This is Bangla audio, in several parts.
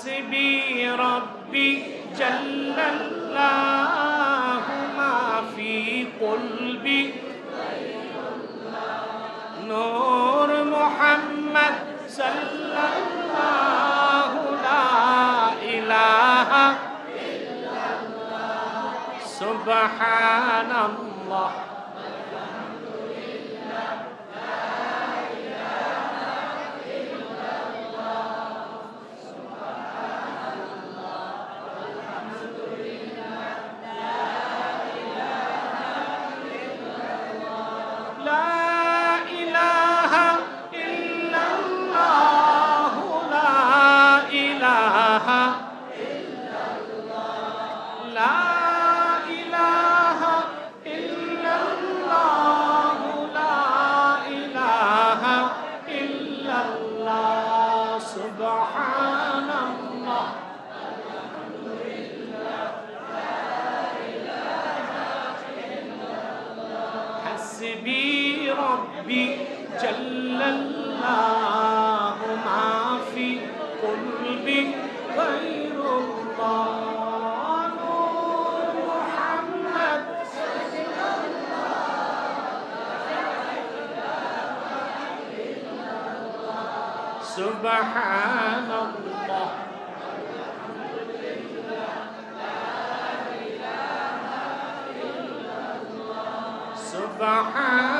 حسبي ربي جل الله ما في قلبي. نور محمد صلى الله لا إله إلا الله. سبحان الله. ربي جل الله ما في قلبي غير الله نور محمد. سبحان الله. سبحان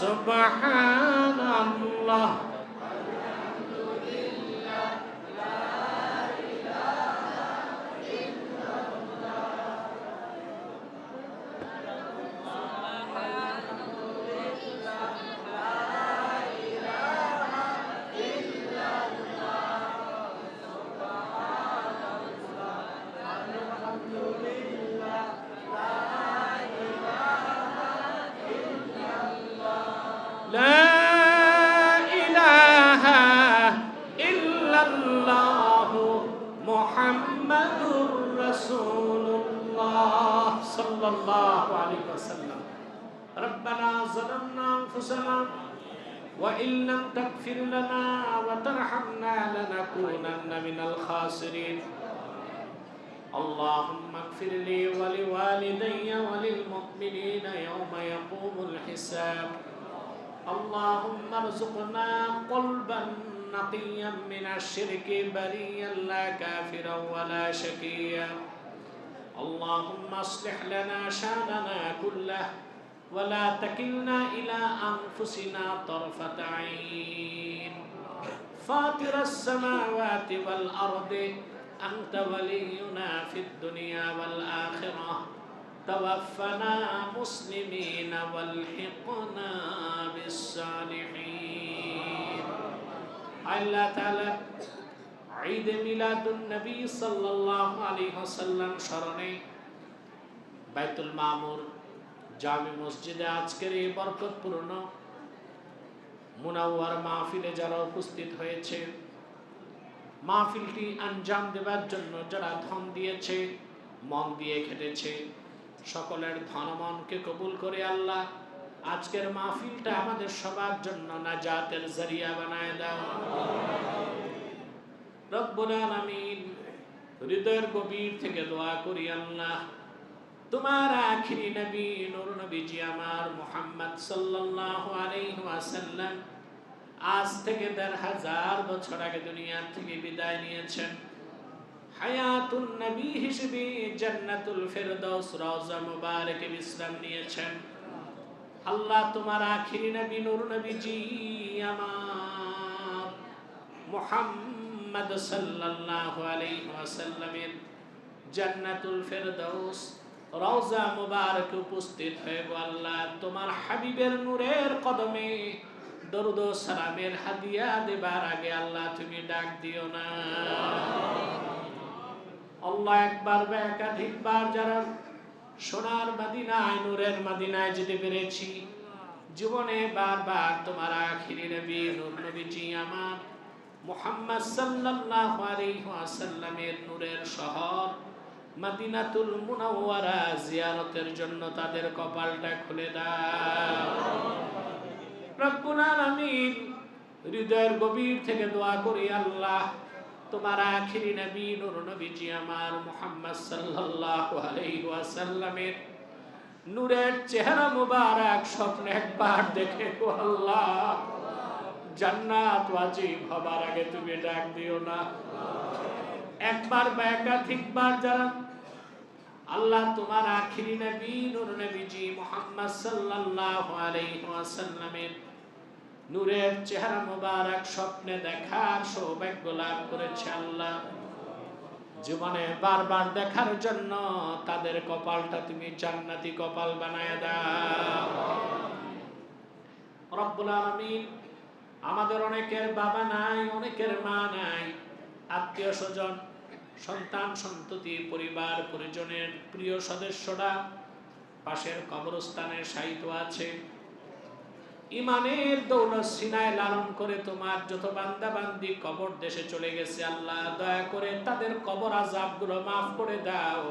Subhanallah. محمد رسول الله صلى الله عليه وسلم. ربنا ظلمنا أنفسنا وإن لم تغفر لنا وترحمنا لنكونن من الخاسرين. اللهم اغفر لي ولوالدي وللمؤمنين يوم يقوم الحساب. اللهم ارزقنا قلبا نقيا من الشرك بريا لا كافرا ولا شقيا. اللهم اصلح لنا شأننا كله ولا تكلنا إلى أنفسنا طرفة عين. فاطر السماوات والأرض أنت ولينا في الدنيا والآخرة. توفنا مسلمين والحقنا بالصالحين. আল্লাহ তাআলা ঈদ মিলাদুন নবী সাল্লাল্লাহু আলাইহি ওয়াসাল্লাম স্মরণে বাইতুল মামুর জামি মসজিদে আজকের এই বরকতপূর্ণ মুনাওয়ার মাহফিলে যারা উপস্থিত হয়েছে, মাহফিলটি আঞ্জাম দেবার জন্য যারা ধন দিয়েছে, মন দিয়ে খেটেছে, সকলের ধন মনকে কবুল করে আল্লাহ আজকের মাহফিলটা আমাদের সবার জন্য নাজাতের জরিয়া বানায় দাও। রব্বুল আলামিন, হৃদয়ের গভীর থেকে দোয়া করি আল্লাহ, তোমার আখিরি নবী, নূর নবীজি আমার সাল্লাল্লাহু আলাইহি ওয়াসাল্লাম আজ থেকে দেড় হাজার বছর আগে দুনিয়া থেকে বিদায় নিয়েছেন। হায়াতুন নবী হিসেবে জান্নাতুল ফেরদৌস রওজা মুবারকে বিশ্রাম নিয়েছেন। আল্লাহ তোমার আখিরি নবী নূর নবীজি আমার। মুহাম্মদ সাল্লাল্লাহু আলাইহি ওয়াসাল্লামের জান্নাতুল ফেরদৌস রওজা মুবারক উপস্থিত হয়ে গো আল্লাহ তোমার হাবিবের নূরের কদমে দরুদ ও সালামের হাদিয়া দেবার আগে আল্লাহ তুমি ডাক দিও না। আল্লাহ একবার বা একাধিকবার যারা সোনার মাদিনায়, নূরের মাদিনায় যেতে পেরেছি। জীবনে বারবার তোমার আখিরি নবী নূর নবীজি আমার। মুহাম্মদ সাল্লাল্লাহু আলাইহি ওয়াসাল্লামের নূরের শহর, মাদিনাতুল মুনাওয়ারা, জিয়ারতের জন্য তাদের কপালটা খুলে দাও। রব্বুল আলামিন, হৃদয়ের গভীর থেকে দোয়া করি আল্লাহ তোমার আখিরি নবী নবীজি আমার মুহাম্মদ সাল্লাল্লাহু আলাইহি ওয়াসাল্লামের নূরের চেহারা মুবারক একবার দেখে গো আল্লাহ। জান্নাত ওয়াজিব হবার আগে তুমি ডাক দিও না। একবার বা একাধিকবার যারা আল্লাহ তোমার আখিরি নবী নূর নবীজি মুহাম্মদ সাল্লাল্লাহু আলাইহি ওয়াসাল্লামের নূরের চেহারা মোবারক স্বপ্নে দেখার সৌভাগ্য লাভ করেছে আল্লাহ। জীবনে বারবার দেখার জন্য তাদের কপালটা তুমি জান্নাতি কপাল বানায় দাও। রব্বুল আলামিন আমাদের অনেকের বাবা নাই, অনেকের মা নাই, আত্মীয় স্বজন, সন্তান, সন্ততি, পরিবার, পরিজনের প্রিয় সদস্যরা পাশের কবরস্থানে সাহিত্য আছে। ইমানের দৌলত সিনায় লালন করে তোমার যত বান্দা বান্দি কবর দেশে চলে গেছে, আল্লাহ দয়া করে তাদের কবর আজাবগুলো মাফ করে দাও।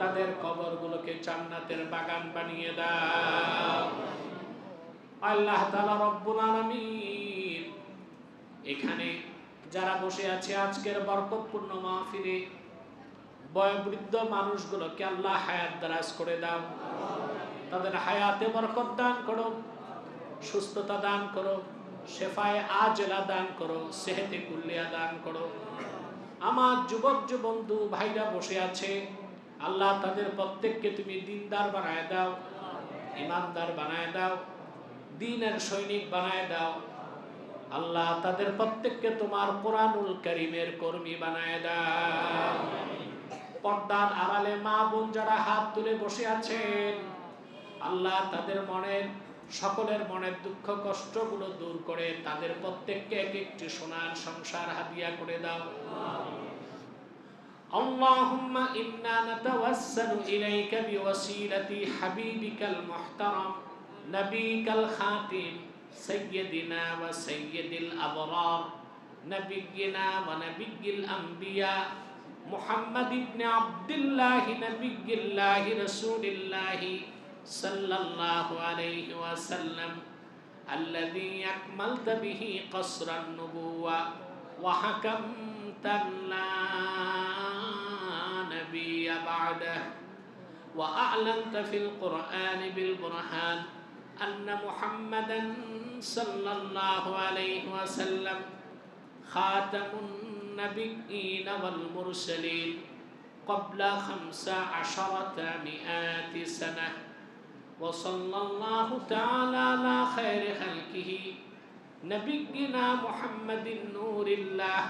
তাদের কবর গুলোকে জান্নাতের বাগান বানিয়ে দাও। আল্লাহ তাআলা রব্বুল আলামিন এখানে যারা বসে আছে আজকের বরকতপূর্ণ মাহফিলে, বয়োবৃদ্ধ মানুষগুলোকে আল্লাহ হায়াত দারাজ করে দাও। তাদের হায়াতে বরকত দান করো। সুস্থতা দান করো, শেফায় আজলা দান করো, সেহেতে কুল্লিয়া দান করো। আমার যুবক বন্ধু, ভাইরা বসে আছে, আল্লাহ তাদের প্রত্যেককে তুমি দিনদার বানায় দাও, ইমানদার বানায় দাও, দিনের সৈনিক বানায় দাও। আল্লাহ তাদের প্রত্যেককে তোমার কোরআনুল করিমের কর্মী বানায় দাও। পর্দার আড়ালে মা বোন যারা হাত তুলে বসে আছেন, আল্লাহ তাদের মনের সকলের মনের দুঃখ কষ্টগুলো দূর করে তাদের প্রত্যেককে এক একটি সোনার সংসার হাদিয়া করে দাও اللهم إنا نتوسل إليك بوسيلة حبيبك المحترم نبيك الخاتم سيدنا وسيد الأبرار نبينا ونبي الأنبياء محمد بن عبد الله نبي الله رسول الله صلى الله عليه وسلم الذي أكملت به قصر النبوة وحكمت لا نبي بعده وأعلنت في القرآن بالبرهان أن محمدا صلى الله عليه وسلم خاتم النبيين والمرسلين قبل خمس عشرة مئات سنة. وصلى الله تعالى على خير خلقه. نبينا محمد نور الله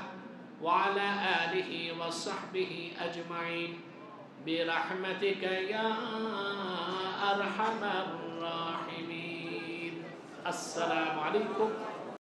وعلى آله وصحبه أجمعين. برحمتك يا أرحم الراحمين. السلام عليكم.